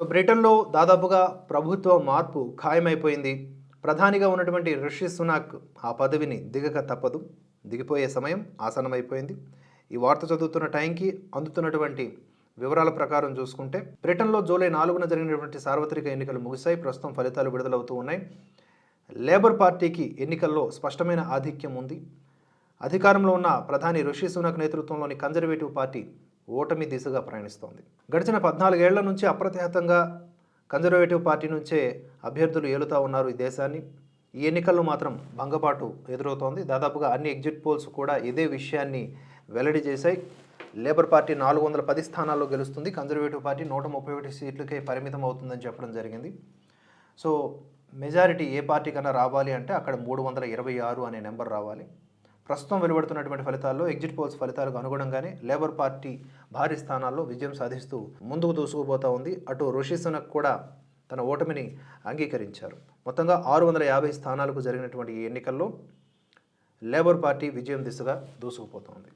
So బ్రిటన్లో దాదాపుగా ప్రభుత్వ మార్పు ఖాయమైపోయింది. ప్రధానిగా ఉన్నటువంటి ఋషి సునాక్ ఆ పదవిని దిగక తప్పదు. దిగిపోయే సమయం ఆసనమైపోయింది ఈ వార్త చదువుతున్న టైంకి అందుతున్నటువంటి వివరాల ప్రకారం చూసుకుంటే బ్రిటన్లో జూలై నాలుగున జరిగినటువంటి సార్వత్రిక ఎన్నికలు ముగిశాయి. ప్రస్తుతం ఫలితాలు విడుదలవుతూ ఉన్నాయి. లేబర్ పార్టీకి ఎన్నికల్లో స్పష్టమైన ఆధిక్యం ఉంది. అధికారంలో ఉన్న ప్రధాని ఋషి సునక్ నేతృత్వంలోని కన్జర్వేటివ్ పార్టీ ఓటమి దిశగా ప్రయాణిస్తోంది. గడిచిన పద్నాలుగేళ్ళ నుంచి అప్రతిహతంగా కన్జర్వేటివ్ పార్టీ నుంచే అభ్యర్థులు ఏలుతా ఉన్నారు ఈ దేశాన్ని. ఈ ఎన్నికల్లో మాత్రం భంగపాటు ఎదురవుతోంది. దాదాపుగా అన్ని ఎగ్జిట్ పోల్స్ కూడా ఇదే విషయాన్ని వెల్లడి చేశాయి. లేబర్ పార్టీ నాలుగు వందల పది స్థానాల్లో గెలుస్తుంది. కన్జర్వేటివ్ పార్టీ నూట ముప్పై ఒకటి సీట్లకే పరిమితం అవుతుందని చెప్పడం జరిగింది. సో మెజారిటీ ఏ పార్టీ కన్నా రావాలి అంటే అక్కడ మూడు వందల ఇరవై ఆరు అనే నెంబర్ రావాలి. ప్రస్తుతం వెలువడుతున్నటువంటి ఫలితాల్లో ఎగ్జిట్ పోల్స్ ఫలితాలకు అనుగుణంగానే లేబర్ పార్టీ భారీ స్థానాల్లో విజయం సాధిస్తూ ముందుకు దూసుకుపోతా ఉంది. అటు ఋషి సునక్ కూడా తన ఓటమిని అంగీకరించారు. మొత్తంగా ఆరు వందల యాభై స్థానాలకు జరిగినటువంటి ఈ ఎన్నికల్లో లేబర్ పార్టీ విజయం దిశగా దూసుకుపోతోంది.